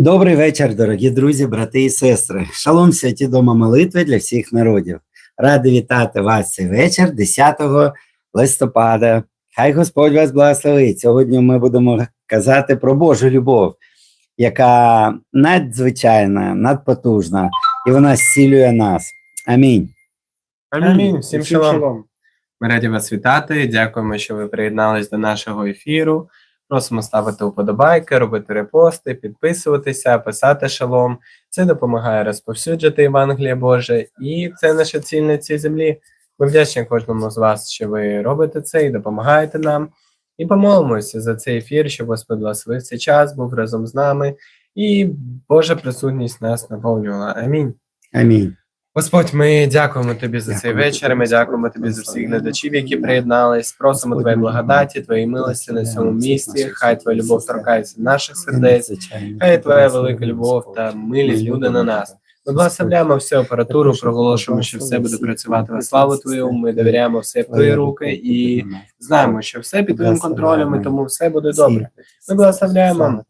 Добрий вечір, дорогі друзі, брати і сестри. Шалом святі дома молитви для всіх народів. Радий вітати вас цей вечір, 10 листопада. Хай Господь вас благословить. Сьогодні ми будемо казати про Божу любов, яка надзвичайна, надпотужна, і вона зцілює нас. Амінь. Амінь. Всім шалом. Ми раді вас вітати. Дякуємо, що ви приєднались до нашого ефіру. Просимо ставити вподобайки, робити репости, підписуватися, писати шалом. Це допомагає розповсюджувати Євангеліє Боже, і це наша ціль на цій землі. Ми вдячні кожному з вас, що ви робите це і допомагаєте нам. І помолимося за цей ефір, щоб Господь благословив цей час, був разом з нами, і Божа присутність нас наповнювала. Амінь. Амінь. Господь, ми дякуємо тобі за цей вечір. Ми дякуємо тобі за всіх глядачів, які приєднались. Просимо твоєї благодаті, твоєї милості на цьому місці. Хай твоя любов торкається наших сердець. Хай твоя велика любов та милість буде на нас. Ми благословляємо всю апаратуру, проголошуємо, що все буде працювати во славу Твою. Ми довіряємо все в твої руки і знаємо, що все під твоїм контролем, і тому все буде добре. Ми благословляємо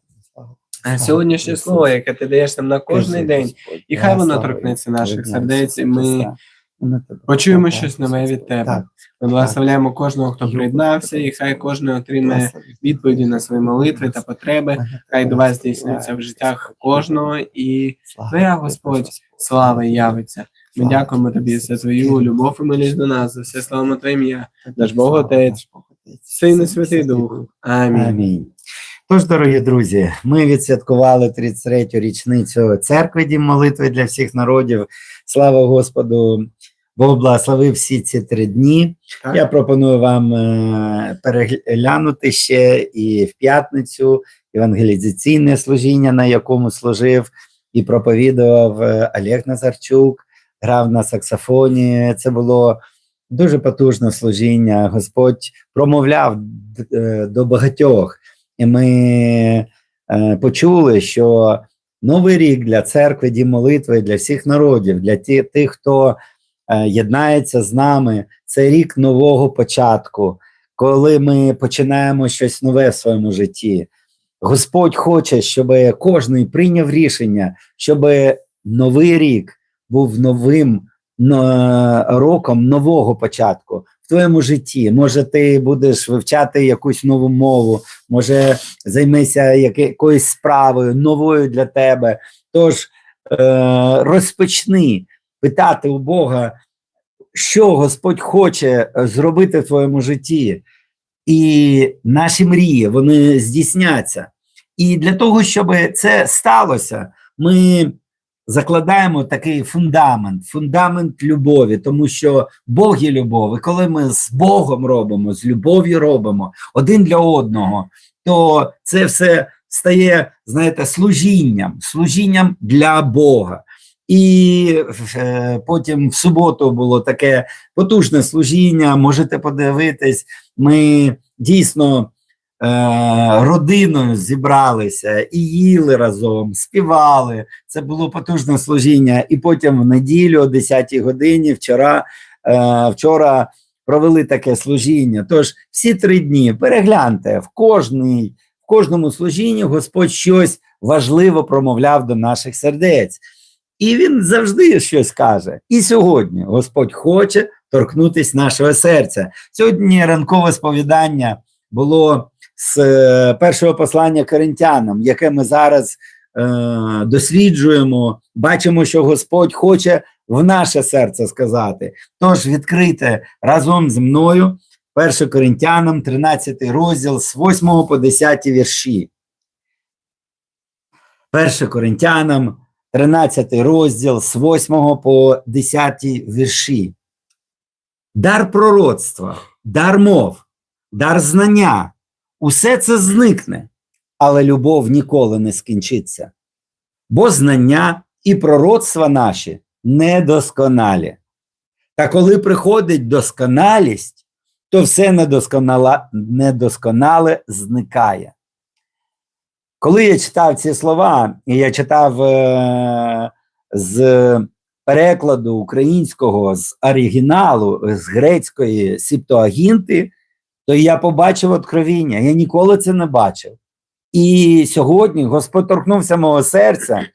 е, сьогоднішнє слово, яке ти даєш нам на кожний день, і хай воно торкнеться наших сердець, і ми почуємо щось нове від тебе. Ми благословляємо кожного, хто приєднався, і хай кожен отримає відповіді на свої молитви та потреби. Хай до вас здійснюється в життях кожного, і твоя Господь слава явиться. Ми дякуємо тобі за твою любов і милість до нас, за все славимо Твоє ім'я, наш Бог Отець, Син і Святий Дух. Амінь. Тож, дорогі друзі, ми відсвяткували 33-ю річницю церкви Дім молитви для всіх народів. Слава Господу! Бог благословив всі ці три дні. Так. Я пропоную вам е, переглянути ще і в п'ятницю евангелізаційне служіння, на якому служив і проповідував е, Олег Назарчук, грав на саксофоні. Це було дуже потужне служіння. Господь промовляв е, до багатьох, і ми е, почули, що новий рік для церкви, дім молитви, для всіх народів, для тих, хто е, єднається з нами, це рік нового початку, коли ми починаємо щось нове в своєму житті. Господь хоче, щоб кожен прийняв рішення, щоб новий рік був новим роком нового початку твоєму житті. Може, ти будеш вивчати якусь нову мову, може, займешся якоюсь справою новою для тебе. Тож е, розпочни питати у Бога, що Господь хоче зробити в твоєму житті. І наші мрії вони здійсняться. І для того, щоб це сталося, ми закладаємо такий фундамент, фундамент любові, тому що Бог є любов. І коли ми з Богом робимо, з любов'ю робимо один для одного, то це все стає, знаєте, служінням, служінням для Бога. І е, потім в суботу було таке потужне служіння. Можете подивитись, ми дійсно родиною зібралися і їли разом, співали. Це було потужне служіння. І потім в неділю, о 10 годині, вчора, е, вчора провели таке служіння. Тож всі три дні перегляньте в кожній, кожному служінні Господь щось важливо промовляв до наших сердець. І він завжди щось каже. І сьогодні Господь хоче торкнутися нашого серця. Сьогодні ранкове сповідання було з е, першого послання коринтянам, яке ми зараз е, досліджуємо. Бачимо, що Господь хоче в наше серце сказати. Тож відкрите разом з мною 1 Коринтянам, 13 розділ з 8 по 10 вірші. 1 Коринтянам, 13 розділ з 8 по 10 вірші. Дар пророцтва, дар мов, дар знання усе це зникне, але любов ніколи не скінчиться. Бо знання і пророцтва наші недосконалі. Та коли приходить досконалість, то все недосконале зникає. Коли я читав ці слова, і я читав е, з перекладу українського з оригіналу, з грецької септуагінти, то я побачив откровіння. Я ніколи це не бачив. І сьогодні Господь торкнувся мого серця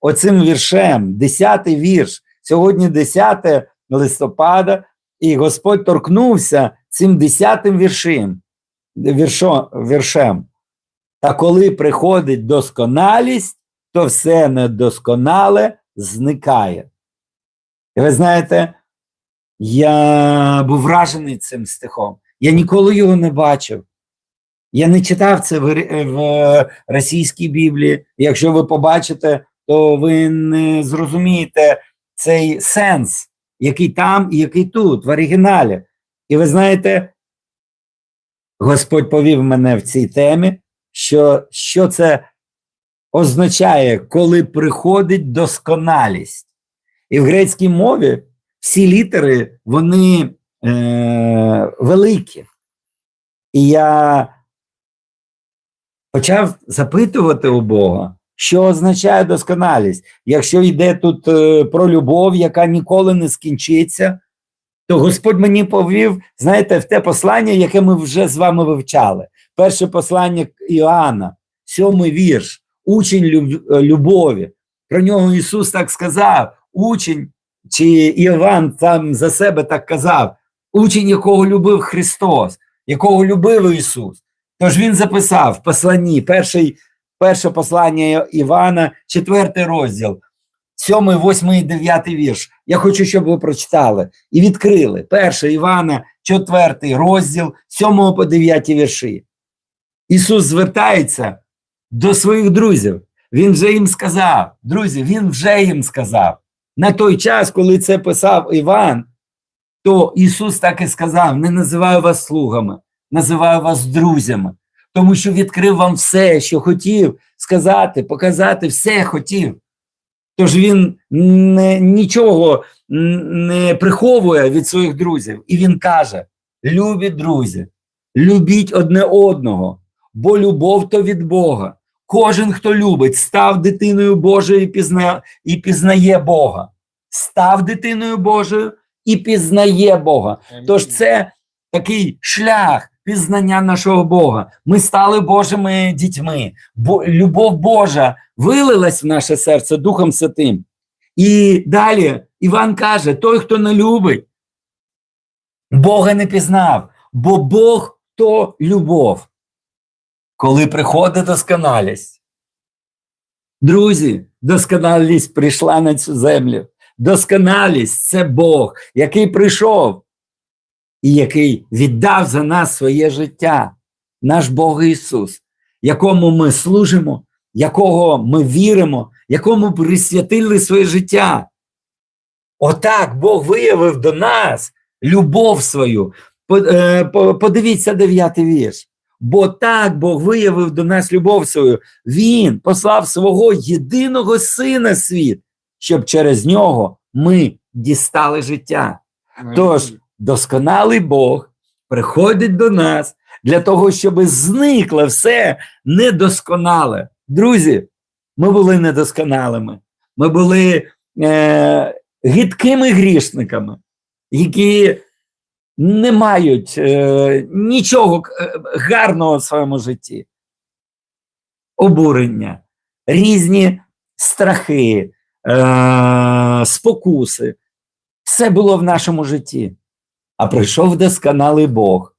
оцим віршем, 10 вірш. Сьогодні 10 листопада, і Господь торкнувся цим 10 віршем. Віршо, віршем. Та коли приходить досконалість, то все недосконале зникає. І ви знаєте, я був вражений цим стихом. Я ніколи його не бачив. Я не читав це в, в російській Біблії. Якщо ви побачите, то ви не зрозумієте цей сенс, який там і який тут, в оригіналі. І ви знаєте, Господь повів мене в цій темі, що, що це означає, коли приходить досконалість. І в грецькій мові всі літери вони е, великі. І я почав запитувати у Бога, що означає досконалість. Якщо йде тут е, про любов, яка ніколи не скінчиться, то Господь мені повів, знаєте, в те послання, яке ми вже з вами вивчали. Перше послання Іоанна, сьомий вірш, учень е, любові. Про нього Ісус так сказав, учень, чи Іван там за себе так казав, учень, якого любив Христос, якого любив Ісус. Тож він записав в посланні, перший, перше послання Івана, четвертий розділ, сьомий, восьмий, дев'ятий вірш. Я хочу, щоб ви прочитали і відкрили. Перше Івана, четвертий розділ, сьомого по дев'яті вірші. Ісус звертається до своїх друзів. Він вже їм сказав, друзі, він вже їм сказав. На той час, коли це писав Іван, то Ісус так і сказав: не називаю вас слугами, називаю вас друзями, тому що відкрив вам все, що хотів сказати, показати, все хотів. Тож він не, нічого не приховує від своїх друзів. І він каже: любі друзі, любіть одне одного, бо любов то від Бога. Кожен, хто любить, став дитиною Божою і, пізна, і пізнає Бога. Став дитиною Божою і пізнає Бога. Тож це такий шлях пізнання нашого Бога. Ми стали Божими дітьми. Бо любов Божа вилилась в наше серце Духом Святим. І далі Іван каже: той, хто не любить, Бога не пізнав, бо Бог то любов. Коли приходить досконалість. Друзі, досконалість прийшла на цю землю. Досконалість це Бог, який прийшов і який віддав за нас своє життя, наш Бог Ісус, якому ми служимо, якого ми віримо, якому присвятили своє життя. Отак Бог виявив до нас любов свою. Е, по- Подивіться дев'ятий вірш. Бо так Бог виявив до нас любов свою. Він послав свого єдиного сина світ, щоб через нього ми дістали життя. Тож досконалий Бог приходить до нас для того, щоб зникло все недосконале. Друзі, ми були недосконалими. Ми були е, гидкими грішниками, які не мають е, нічого е, гарного в своєму житті. Обурення, різні страхи, е, спокуси. Все було в нашому житті. А прийшов досконалий Бог,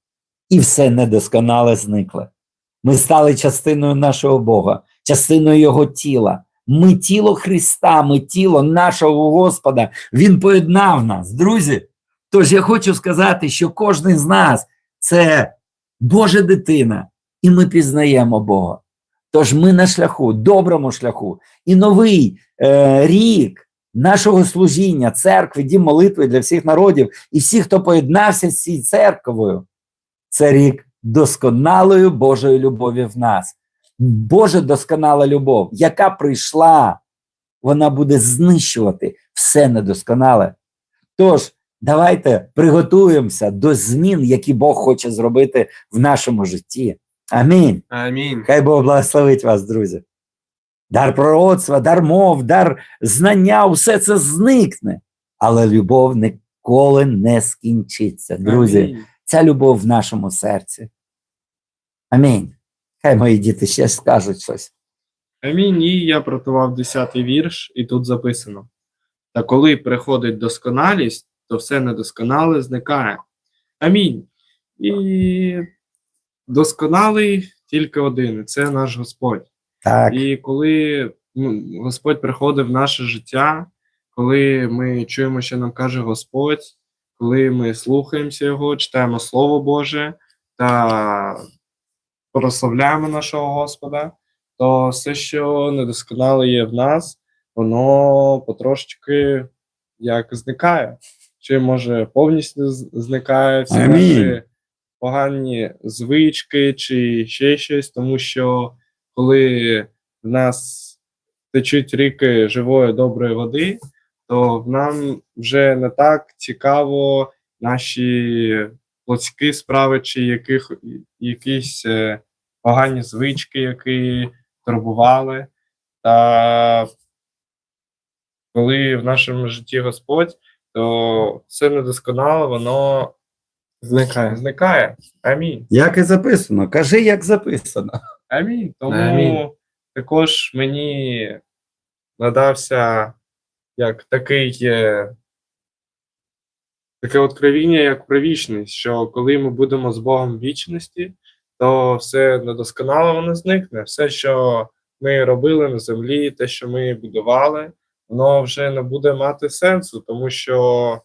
і все недосконале зникло. Ми стали частиною нашого Бога, частиною Його тіла. Ми тіло Христа, ми тіло нашого Господа. Він поєднав нас, друзі. Тож я хочу сказати, що кожен з нас це Божа дитина, і ми пізнаємо Бога. Тож ми на шляху, доброму шляху. І новий е, рік нашого служіння, церкви, дім молитви для всіх народів і всіх, хто поєднався з цією церквою, це рік досконалої Божої любові в нас. Божа досконала любов, яка прийшла, вона буде знищувати все недосконале. Тож, давайте приготуємося до змін, які Бог хоче зробити в нашому житті. Амінь. Амінь. Хай Бог благословить вас, друзі. Дар пророцтва, дар мов, дар знання, усе це зникне. Але любов ніколи не скінчиться. Друзі, Амінь. ця любов в нашому серці. Амінь. Хай мої діти ще скажуть щось. Амінь. І я протував 10-й вірш, і тут записано: Та коли приходить досконалість, то все недосконале зникає. Амінь. І досконалий тільки один, і це наш Господь. Так, І коли ну, Господь приходить в наше життя, коли ми чуємо, що нам каже Господь, коли ми слухаємося Його, читаємо Слово Боже та прославляємо нашого Господа, то все, що недосконале є в нас, воно потрошечки як зникає. Чи може повністю зникає всі наші погані звички, чи ще щось, тому що коли в нас течуть ріки живої доброї води, то нам вже не так цікаво наші плотські справи, чи яких, якісь е, погані звички, які турбували. Та коли в нашому житті Господь, то все недосконало, воно Зникає. зникає. Амінь. як і записано. Кажи, як записано. Амінь. Тому Амінь. також мені надався як такий таке откровіння, як про вічність, що коли ми будемо з Богом в вічності, то все недосконало воно зникне. Все, що ми робили на землі, те, що ми будували, воно вже не буде мати сенсу, тому що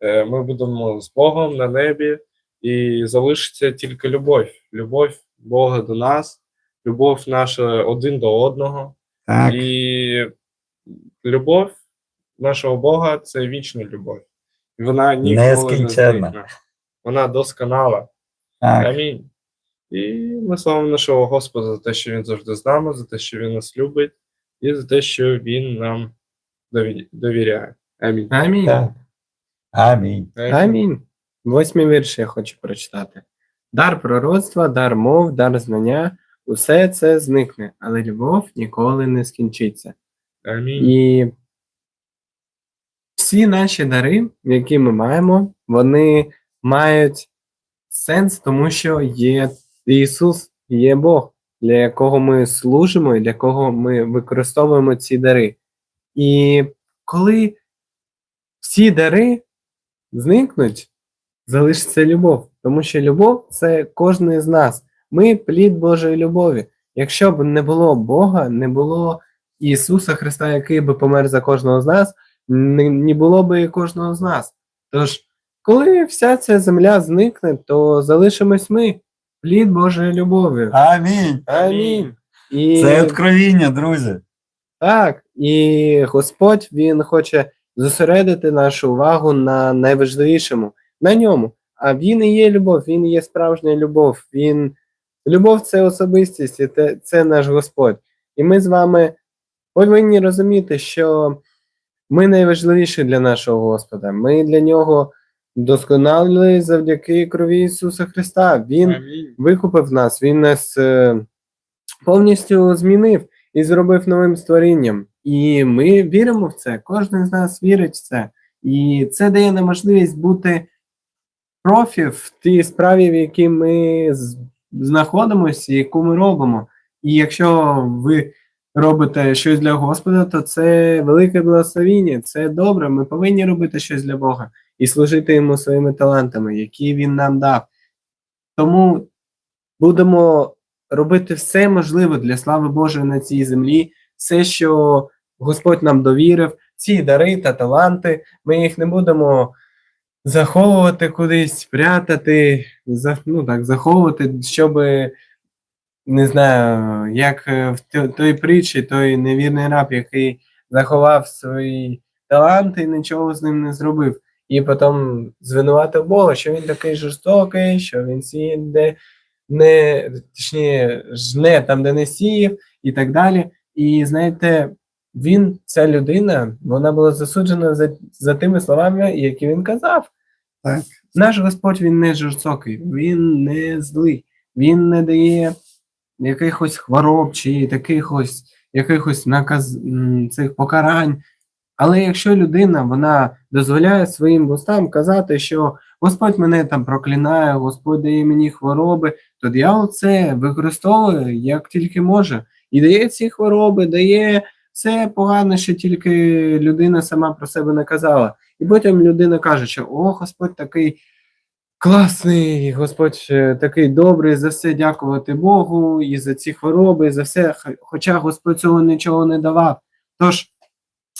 е, ми будемо з Богом на небі, і залишиться тільки любов. Любов Бога до нас, любов наша один до одного. Так, І любов нашого Бога це вічна любов. І вона ніколи не зникне. Вона досконала. так. Амінь. І ми славимо нашого Господа за те, що Він завжди з нами, за те, що Він нас любить, і за те, що Він нам довіряє. Амінь. Амінь. так. Амінь. Амінь. Восьмий вірш я хочу прочитати. Дар пророцтва, дар мов, дар знання усе це зникне, але любов ніколи не скінчиться. Амінь. І всі наші дари, які ми маємо, вони мають сенс, тому що є Ісус, є Бог, для якого ми служимо і для кого ми використовуємо ці дари. І коли всі дари зникнуть, залишиться любов, тому що любов це кожен з нас. Ми плід Божої любові. Якщо б не було Бога, не було Ісуса Христа, який би помер за кожного з нас, не, не було би і кожного з нас. Тож, коли вся ця земля зникне, то залишимось ми, плід Божої любові. Амінь. Амінь. І, Це откровіння, друзі. так, і Господь Він хоче зосередити нашу увагу на найважливішому, на ньому. А він і є любов, він і є справжня любов. Він... Любов це особистість, і те- це наш Господь. І ми з вами повинні розуміти, що ми найважливіші для нашого Господа. Ми для нього досконали завдяки крові Ісуса Христа. Він Амінь. викупив нас, він нас е, повністю змінив і зробив новим створінням. І ми віримо в це. Кожен з нас вірить в це. І це дає нам можливість бути профі в тій справі, в якій ми знаходимося, яку ми робимо. І якщо ви робите щось для Господа, то це велике благословіння, це добре. Ми повинні робити щось для Бога і служити йому своїми талантами, які він нам дав. Тому будемо робити все можливе для слави Божої на цій землі, все, що Господь нам довірив, ці дари та таланти, ми їх не будемо заховувати кудись, прятати, за, ну так, заховувати, щоб, не знаю, як е, в той притчі, той невірний раб, який заховав свої таланти і нічого з ним не зробив. І потім звинуватив Бога, що він такий жорстокий, що він сіє де не точніше, жне там, де не сіяв, і так далі. І знаєте, він, ця людина, вона була засуджена за, за тими словами, які він казав. Так. Наш Господь він не жорстокий, він не злий, він не дає якихось хвороб чи якихось, якихось наказ цих покарань. Але якщо людина вона дозволяє своїм вустам казати, що Господь мене там проклинає, Господь дає мені хвороби, то диявол це використовує як тільки може. І дає ці хвороби, дає все погане, що тільки людина сама про себе не казала. І потім людина каже, що о, Господь такий класний, Господь е, такий добрий, за все дякувати Богу, і за ці хвороби, і за все, хоча Господь цього нічого не давав. Тож,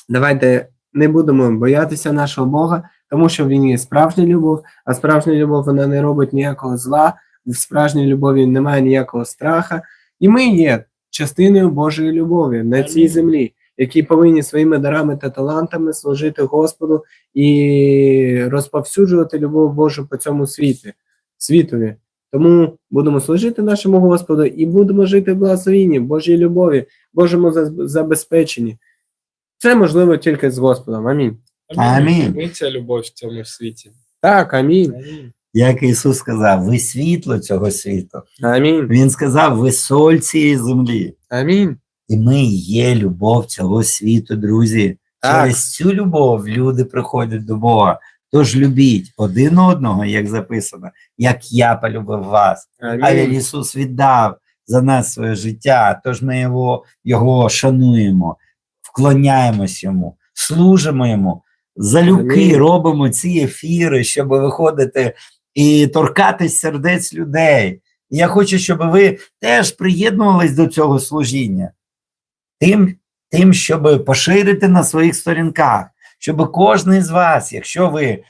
давайте не будемо боятися нашого Бога, тому що він є справжня любов, а справжня любов вона не робить ніякого зла, в справжній любові немає ніякого страха. І ми є частиною Божої любові на цій землі, які повинні своїми дарами та талантами служити Господу і розповсюджувати любов Божу по цьому світі, світові. Тому будемо служити нашому Господу і будемо жити в благословенні, Божій любові, Божому забезпеченні. Це можливо тільки з Господом. Амінь. Амінь. Ми ця любов в цьому світі. Так, амінь. Амінь. Як Ісус сказав, ви світло цього світу. Амінь. Він сказав, ви соль цієї землі. Амінь. І ми є любов цього світу, друзі. Так. Через цю любов люди приходять до Бога. Тож любіть один одного, як записано, як я полюбив вас. А він Ісус віддав за нас своє життя, тож ми його, його шануємо, вклоняємось йому, служимо йому. Залюбки Амінь. робимо ці ефіри, щоб виходити і торкатись сердець людей. І я хочу, щоб ви теж приєднувались до цього служіння, тим, тим, щоб поширити на своїх сторінках, щоб кожен з вас, якщо ви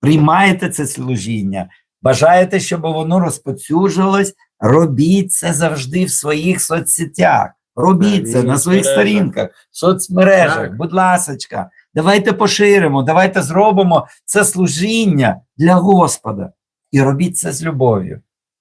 приймаєте це служіння, бажаєте, щоб воно розповсюджувалось, робіть це завжди в своїх соцсетях. Робіть це на своїх сторінках, в соцмережах. Будь ласочка, давайте поширимо, давайте зробимо це служіння для Господа і робіть це з любов'ю.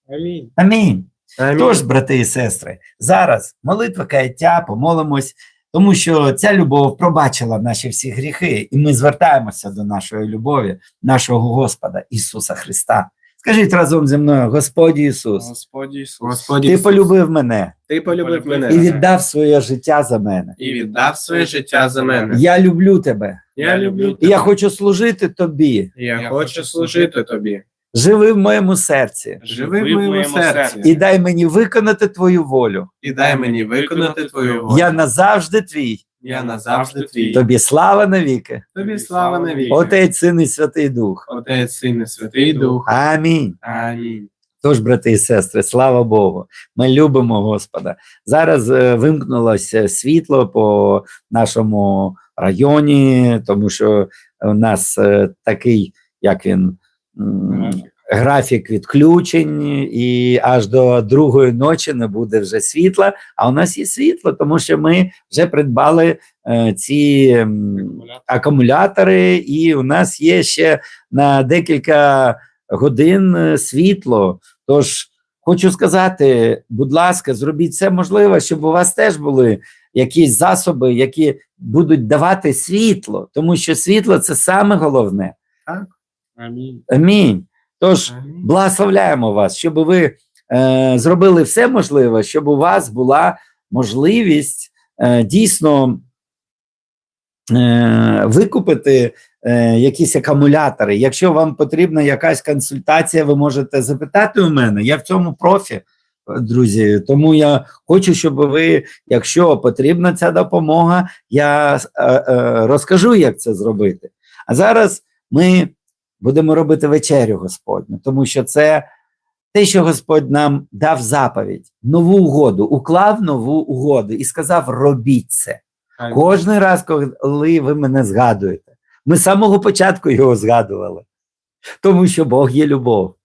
Амінь. Амінь. Амінь. Тож, брати і сестри, зараз молитва каяття, помолимось, тому що ця любов пробачила наші всі гріхи, і ми звертаємося до нашої любові, нашого Господа Ісуса Христа. Скажіть разом зі мною, Господь Ісус, Господь Ісус. Господь Ти Ісус, полюбив мене Ти полюбив мене і віддав своє життя за мене. і віддав своє життя за мене. Я люблю тебе, Я люблю і я хочу служити тобі. Я хочу служити тобі. Живи в моєму серці Живи в моєму серці. і дай мені виконати твою волю. І дай мені виконати твою волю. Я назавжди твій. Я назавжди твій. Тобі слава навіки. Тобі слава навіки. Отець, Син і Святий Дух. Отець, Син і Святий Дух. Амінь. Амінь. Тож, брати і сестри, слава Богу, ми любимо Господа. Зараз е, вимкнулося світло по нашому районі, тому що у нас е, такий, як він. м, Графік. Відключень, і аж до другої ночі не буде вже світла. А у нас є світло, тому що ми вже придбали е, ці акумулятори, і у нас є ще на декілька годин е, світло. Тож хочу сказати, будь ласка, зробіть все можливе, щоб у вас теж були якісь засоби, які будуть давати світло, тому що світло це саме головне. Амінь. Амінь. Тож благословляємо вас, щоб ви е, зробили все можливе, щоб у вас була можливість е, дійсно е, викупити е, якісь акумулятори. Якщо вам потрібна якась консультація, ви можете запитати у мене. Я в цьому профі, е, друзі. Тому я хочу, щоб ви, якщо потрібна ця допомога, я е, е, розкажу, як це зробити. А зараз ми будемо робити вечерю Господню, тому що це те, що Господь нам дав заповідь, нову угоду, уклав нову угоду і сказав: робіть це. Кожний раз, коли ви мене згадуєте, ми з самого початку його згадували, тому що Бог є любов.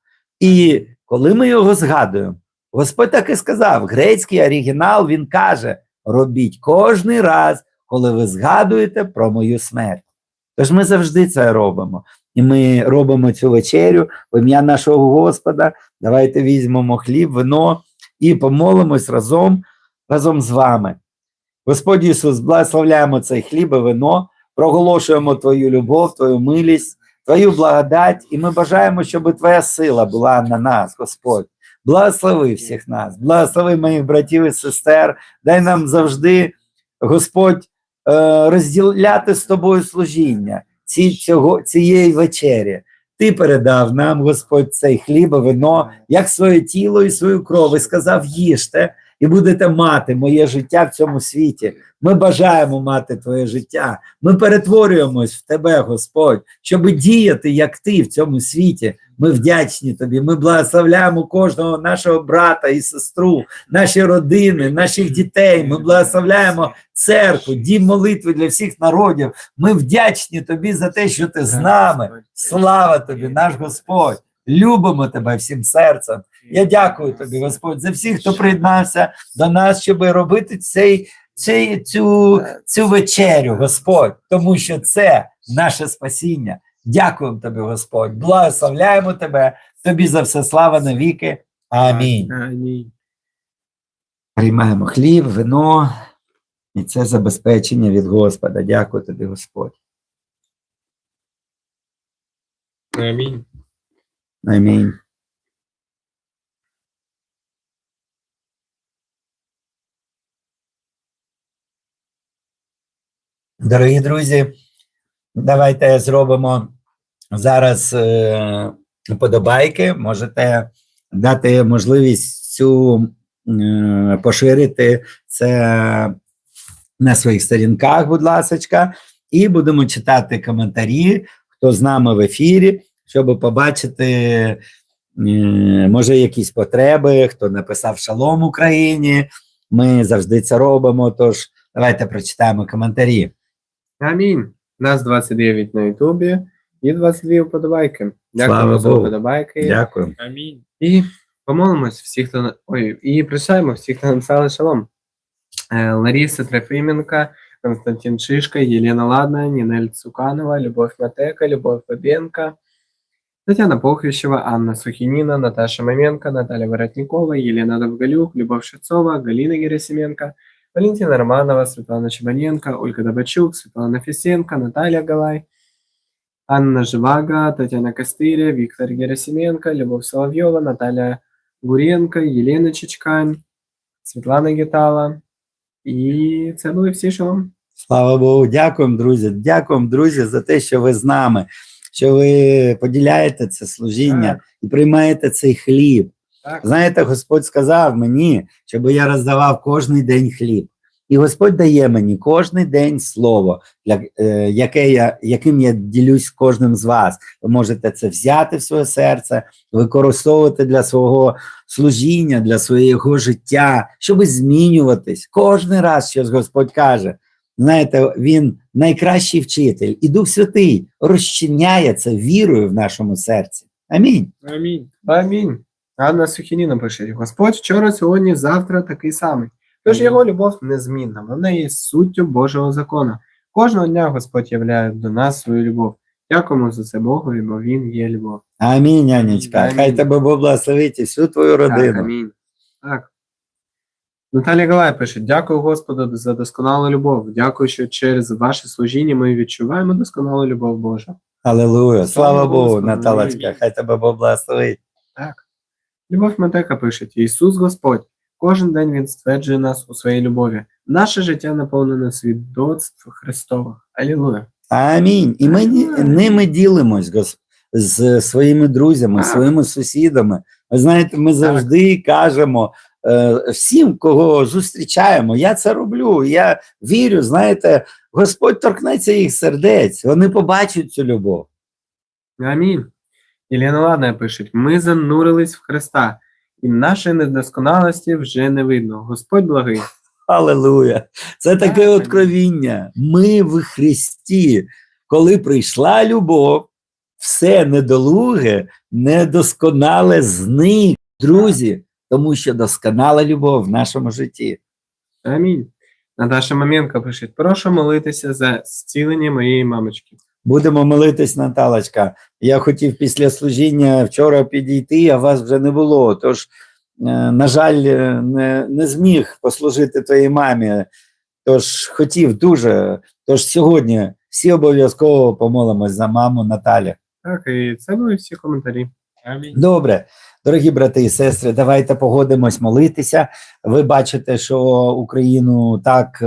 І коли ми його згадуємо, Господь так і сказав: грецький оригінал він каже: робіть кожний раз, коли ви згадуєте про мою смерть. Тож ми завжди це робимо. І ми робимо цю вечерю в ім'я нашого Господа. Давайте візьмемо хліб, вино і помолимось разом, разом з вами. Господь Ісус, благословляємо цей хліб і вино, проголошуємо Твою любов, Твою милість, Твою благодать, і ми бажаємо, щоб Твоя сила була на нас, Господь. Благослови всіх нас, благослови моїх братів і сестер, дай нам завжди, Господь, е, розділяти з тобою служіння ці, цього, цієї вечері. Ти передав нам, Господь, цей хліб вино, як своє тіло і свою кров, і сказав: їжте, і будете мати моє життя в цьому світі. Ми бажаємо мати твоє життя. Ми перетворюємось в тебе, Господь, щоб діяти як ти в цьому світі. Ми вдячні тобі. Ми благословляємо кожного нашого брата і сестру, наші родини, наших дітей. Ми благословляємо церкву, дім молитви для всіх народів. Ми вдячні тобі за те, що ти з нами. Слава тобі, наш Господь. Любимо тебе всім серцем. Я дякую тобі, Господь, за всіх, хто приєднався до нас, щоб робити цей, цей, цю, цю вечерю, Господь, тому що це наше спасіння. Дякуємо тобі, Господь. Благословляємо тебе. Тобі за все слава навіки. Амінь. Амінь. Приймаємо хліб, вино, і це забезпечення від Господа. Дякую тобі, Господь. Амінь. Амінь. Дорогі друзі, давайте зробимо зараз е, подобайки. Можете дати можливість цю е, поширити це на своїх сторінках, будь ласка, і будемо читати коментарі, хто з нами в ефірі, щоб побачити, е, може, якісь потреби, хто написав шалом Україні. Ми завжди це робимо. Тож давайте прочитаємо коментарі. Амінь. Нас 29 на Ютубі і 22 вподобайки. Слава Дякуємо за Богу. вподобайки. Дякую. Амінь. І помолимось всіх, хто на- ой, і прощаємо всіх, хто написали шалом. Е, Лариса Трофименко, Константин Шишка, Елена Ладная, Нинель Цуканова, Любовь Матека, Любовь Бабенко, Татьяна Похрищева, Анна Сухинина, Наташа Маменко, Наталья Воротникова, Елена Довголюк, Любовь Шицова, Галина Герасименко, Валентина Романова, Светлана Чебаненко, Ольга Добачук, Светлана Фисенко, Наталья Галай, Анна Живаго, Татьяна Костыря, Виктор Герасименко, Любовь Соловьева, Наталья Гуренко, Єлена Чичкань, Світлана Гітала. І це були всі шалом. Слава Богу, дякуємо, друзі. Дякуємо, друзі, за те, що ви з нами, що ви поділяєте це служіння Так. і приймаєте цей хліб. Так. Знаєте, Господь сказав мені, щоб я роздавав кожний день хліб. І Господь дає мені кожний день слово, для, е, яке я, яким я ділюсь з кожним з вас. Ви можете це взяти в своє серце, використовувати для свого служіння, для свого життя, щоб змінюватись. Кожен раз щось Господь каже. Знаєте, він найкращий вчитель, і Дух Святий розчиняє це вірою в нашому серці. Амінь. Амінь. Амінь. Анна Сухініна пише: Господь вчора, сьогодні, завтра такий самий. Тож його любов незмінна, вона є суттю Божого закону. Кожного дня Господь являє до нас свою любов. Дякуємо за це Богу, бо Він є любов. Амінь, Анечка. Амінь. Хай тебе Бог благословить і всю твою Так, родину. амінь. Так. Наталія Галай пише: Дякую Господу за досконалу любов. Дякую, що через ваше служіння ми відчуваємо досконалу любов Божу. Алілуя. Слава Слава Богу, Наталочка. Хай тебе Бог благословить. Так. Любов Матека пише: Ісус Господь. Кожен день Він стверджує нас у своїй любові. Наше життя наповнене свідоцтв Христових. Алілуя. Амінь. І ми ними ділимось з своїми друзями, своїми сусідами. Ви знаєте, ми завжди кажемо е, всім, кого зустрічаємо. Я це роблю. Я вірю, знаєте, Господь торкнеться їх сердець, вони побачать цю любов. Амінь. Єлена Ладна пише: Ми занурились в Христа, і нашої недосконалості вже не видно. Господь благий. Аллилуйя. Це таке Так, откровіння. Ми в Христі, коли прийшла любов, все недолуге, недосконале зник, друзі, тому що досконала любов в нашому житті. Амінь. Наташа Маменко пише: Прошу молитися за зцілення моєї мамочки. Будемо молитись, Наталочка. Я хотів після служіння вчора підійти, а вас вже не було. Тож, е, на жаль, е, не, не зміг послужити твоїй мамі. Тож хотів дуже. Тож сьогодні всі обов'язково помолимось за маму Наталі. Так, і це були всі коментарі. Амінь. Добре, Дорогі брати і сестри, давайте погодимось молитися. Ви бачите, що Україну так е,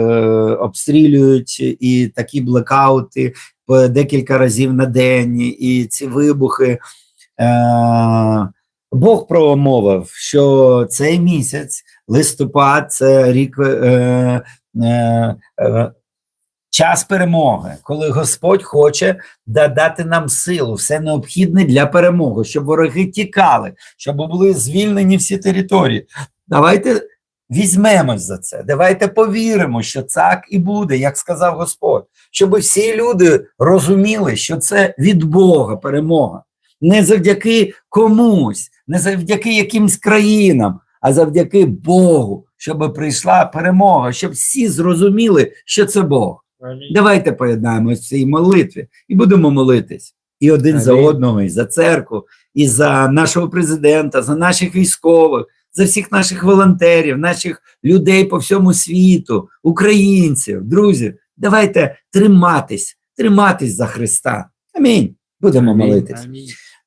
обстрілюють, і такі блекаути декілька разів на день, і ці вибухи. Е, Бог промовив, що цей місяць, листопад, це рік е, е, е, час перемоги, коли Господь хоче дати нам силу, все необхідне для перемоги, щоб вороги тікали, щоб були звільнені всі території. Давайте візьмемось за це. Давайте повіримо, що так і буде, як сказав Господь, щоб всі люди розуміли, що це від Бога перемога. Не завдяки комусь, не завдяки якимсь країнам, а завдяки Богу, щоб прийшла перемога, щоб всі зрозуміли, що це Бог. Давайте поєднаємось в цій молитві і будемо молитись і один за одного, і за церкву, і за нашого президента, за наших військових, за всіх наших волонтерів, наших людей по всьому світу, українців, друзі. Давайте триматись, триматись за Христа. Амінь. Будемо Амінь. молитись.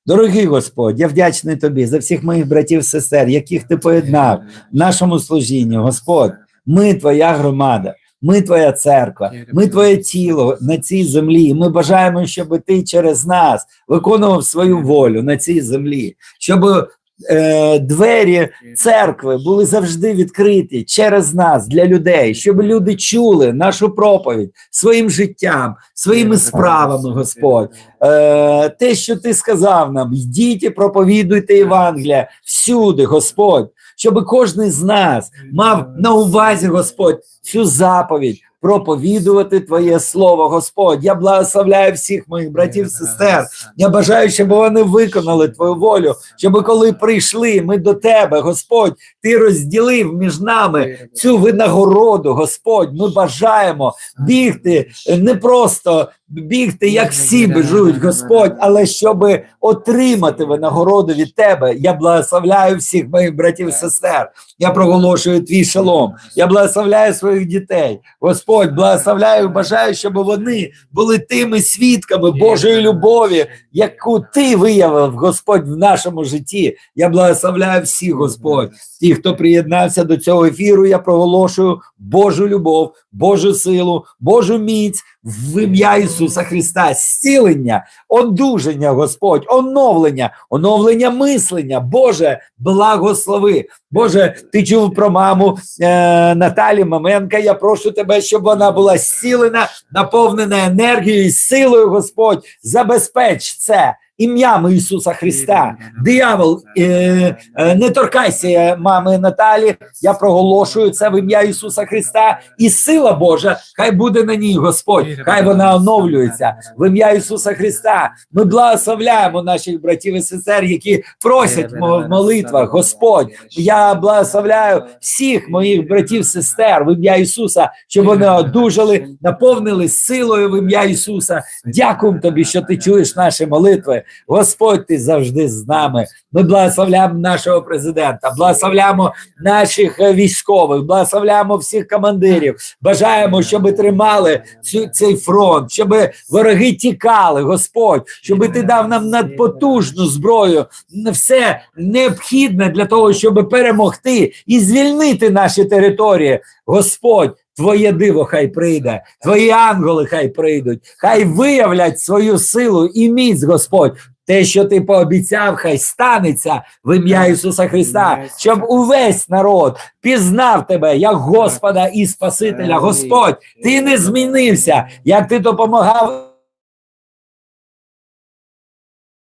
Дорогий Господь, я вдячний тобі за всіх моїх братів, сестер, яких ти поєднав в нашому служінні. Господь, ми твоя громада, ми твоя церква, ми твоє тіло на цій землі. Ми бажаємо, щоб ти через нас виконував свою волю на цій землі, щоб е, двері церкви були завжди відкриті через нас для людей, щоб люди чули нашу проповідь своїм життям, своїми справами, Господь. Е, те, що ти сказав нам, йдіть і проповідуйте Євангелія всюди, Господь, щоб кожен з нас мав на увазі, Господь, цю заповідь проповідувати Твоє Слово, Господь. Я благословляю всіх моїх братів, сестер. Я бажаю, щоб вони виконали Твою волю, щоб коли прийшли ми до Тебе, Господь, Ти розділив між нами цю винагороду, Господь. Ми бажаємо бігти не просто бігти, як всі біжуть, Господь, але щоб отримати винагороду від Тебе. Я благословляю всіх моїх братів і сестер. Я проголошую твій шалом. Я благословляю своїх дітей. Господь, благословляю, бажаю, щоб вони були тими свідками Божої любові, яку ти виявив, Господь, в нашому житті. Я благословляю всіх, Господь. Ті, хто приєднався до цього ефіру, я проголошую Божу любов, Божу силу, Божу міць в ім'я Ісуса Христа, зцілення, одужання, Господь, оновлення, оновлення мислення. Боже, благослови. Боже, ти чув про маму е, Наталі Маменка. Я прошу тебе, щоб вона була зцілена, наповнена енергією і силою, Господь. Забезпеч це ім'ям Ісуса Христа. Диявол, е, е, не торкайся мами Наталі. Я проголошую це в ім'я Ісуса Христа, і сила Божа, хай буде на ній, Господь, хай вона оновлюється в ім'я Ісуса Христа. Ми благословляємо наших братів і сестер, які просять в молитвах, Господь. Я благословляю всіх моїх братів, сестер в ім'я Ісуса, щоб вони одужали, наповнили силою в ім'я Ісуса. Дякуємо тобі, що ти чуєш наші молитви. Господь, ти завжди з нами. Ми благословляємо нашого президента, благословляємо наших військових, благословляємо всіх командирів. Бажаємо, щоб тримали цю, цей фронт, щоб вороги тікали, Господь, щоб ти дав нам надпотужну зброю, все необхідне для того, щоб перемогти і звільнити наші території. Господь, Твоє диво хай прийде, твої ангели хай прийдуть, хай виявлять свою силу і міць, Господь. Те, що ти пообіцяв, хай станеться в ім'я Ісуса Христа, щоб увесь народ пізнав тебе як Господа і Спасителя. Господь, ти не змінився, як ти допомагав.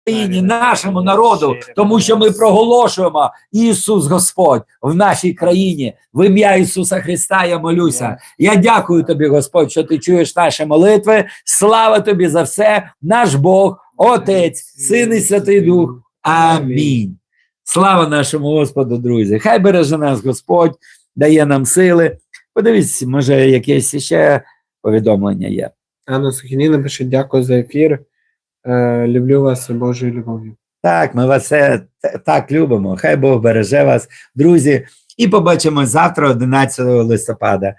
Україні, нашому народу, тому що ми проголошуємо Ісус Господь в нашій країні. В ім'я Ісуса Христа я молюся. Я дякую тобі, Господь, що ти чуєш наші молитви. Слава тобі за все, наш Бог, Отець, Син і Святий Дух. Амінь. Слава нашому Господу, друзі. Хай береже нас Господь, дає нам сили. Подивіться, може, якесь ще повідомлення є. Анна Сухініна пише дякую за ефір. Е, люблю вас Божою любов'ю. Так, ми вас все так любимо. Хай Бог береже вас, друзі. І побачимось завтра, 11 листопада.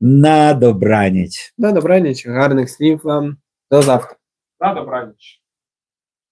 На добраніч. На добраніч, гарних снів вам. До завтра. На добраніч.